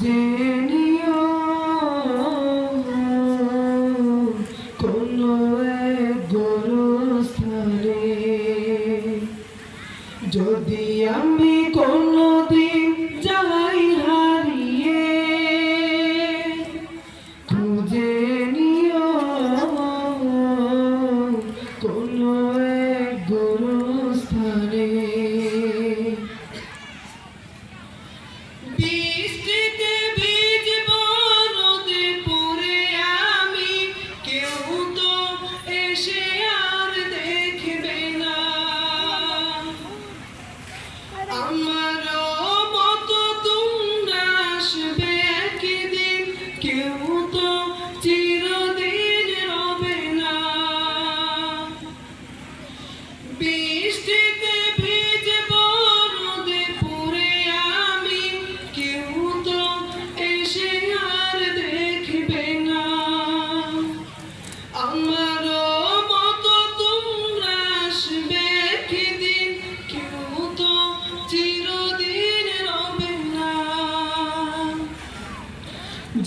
জেনিও কোনো দূর স্থানে যদি আমি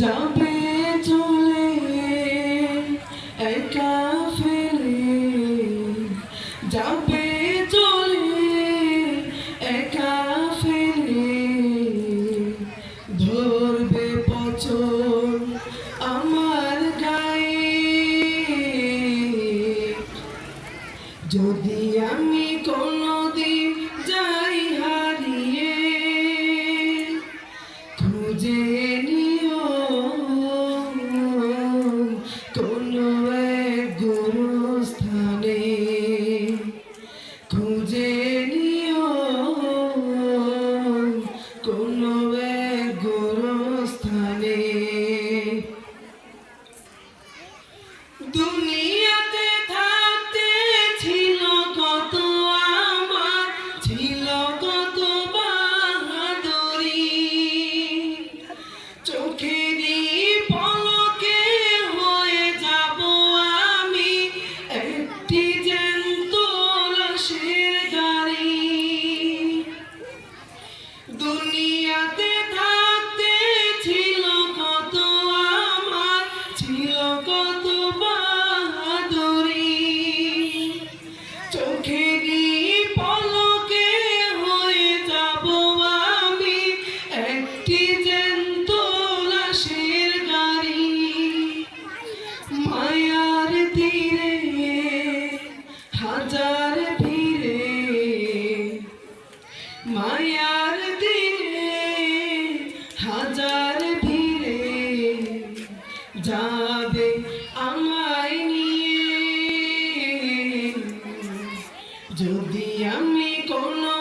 যাবে চলে একা ফেলে। যাবে চলে একা ফেলে। ধরবে পচন আমার গায়ে। যদি আমি কোনোদিন যাই হা যাবে আমায় নিয়ে। যদি আমি কোনো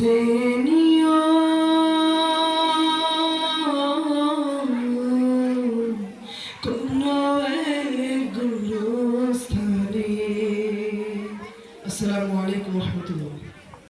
বুঝে নিও। আসসালামু আলাইকুম রহমতুল্লাহ।